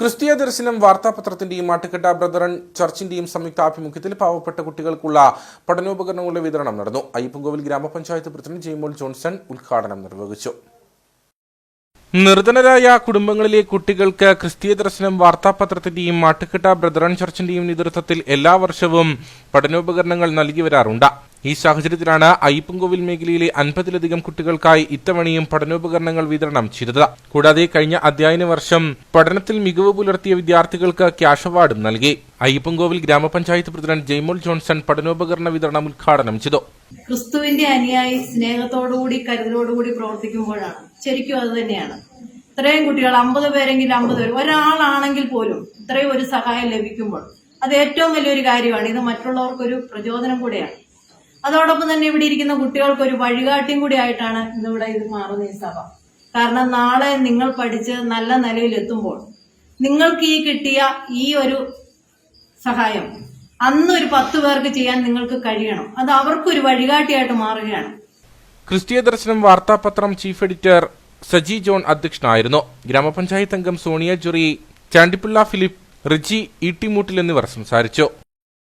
ക്രിസ്തീയ ദർശനം വാർത്താപത്രത്തിന്റെയും ആട്ടുകെട്ട ബ്രദറൻ ചർച്ചിന്റെയും സംയുക്ത ആഭിമുഖ്യത്തിൽ പാവപ്പെട്ട കുട്ടികൾക്കുള്ള പഠനോപകരണങ്ങളുടെ വിതരണം നടന്നു. അയ്യപ്പൻകോവിൽ ഗ്രാമപഞ്ചായത്ത് പ്രസിഡന്റ് ജെയ്മോൾ ജോൺസൺ ഉദ്ഘാടനം നിർവഹിച്ചു. നിർധനരായ കുടുംബങ്ങളിലെ കുട്ടികൾക്ക് ക്രിസ്തീയ ദർശനം വാർത്താപത്രത്തിന്റെയും ആട്ടുകെട്ട ബ്രദറൻ ചർച്ചിന്റെയും നേതൃത്വത്തിൽ എല്ലാ വർഷവും പഠനോപകരണങ്ങൾ നൽകി വരാറുണ്ട്. ഈ സാഹചര്യത്തിലാണ് അയ്യപ്പൻകോവിൽ മേഖലയിലെ അൻപതിലധികം കുട്ടികൾക്കായി ഇത്തവണയും പഠനോപകരണങ്ങൾ വിതരണം ചെയ്തത്. കൂടാതെ കഴിഞ്ഞ അധ്യയന വർഷം പഠനത്തിൽ മികവ് പുലർത്തിയ വിദ്യാർത്ഥികൾക്ക് ക്യാഷ് അവാർഡും നൽകി. അയ്യപ്പൻകോവിൽ ഗ്രാമപഞ്ചായത്ത് പ്രസിഡന്റ് ജെയ്മോൾ ജോൺസൺ പഠനോപകരണ വിതരണം ഉദ്ഘാടനം ചെയ്തു. ക്രിസ്തുവിന്റെ അനുയായി സ്നേഹത്തോടുകൂടി കരുതലോടുകൂടി പ്രവർത്തിക്കുമ്പോഴാണ്. ശരിക്കും അത് തന്നെയാണ്. ഇത്രയും കുട്ടികൾ അമ്പത് പേരെങ്കിൽ അമ്പത് പേര് ഒരാളാണെങ്കിൽ പോലും ഇത്രയും ഒരു സഹായം ലഭിക്കുമ്പോൾ അത് ഏറ്റവും വലിയൊരു കാര്യമാണ്. ഇത് മറ്റുള്ളവർക്കൊരു പ്രചോദനം കൂടെയാണ്. അതോടൊപ്പം തന്നെ ഇവിടെ ഇരിക്കുന്ന കുട്ടികൾക്ക് ഒരു വഴികാട്ടിയും കൂടി ആയിട്ടാണ് ഇന്നിവിടെ ഇത് മാറുന്ന ഈ സഭ. കാരണം നാളെ നിങ്ങൾ പഠിച്ച് നല്ല നിലയിൽ എത്തുമ്പോൾ നിങ്ങൾക്ക് ഈ കിട്ടിയ ഈ ഒരു സഹായം അന്ന് ഒരു പത്ത് പേർക്ക് ചെയ്യാൻ നിങ്ങൾക്ക് കഴിയണം. അത് അവർക്കൊരു വഴികാട്ടിയായിട്ട് മാറുകയാണ്. ക്രിസ്തീയ ദർശനം വാർത്താപത്രം ചീഫ് എഡിറ്റർ സജി ജോൺ അധ്യക്ഷനായിരുന്നു. ഗ്രാമപഞ്ചായത്ത് അംഗം സോണിയ ജുറി ചാണ്ടിപ്പിള്ള ഫിലിപ്പ് റിജി ഈട്ടിമൂട്ടിൽ എന്നിവർ സംസാരിച്ചു.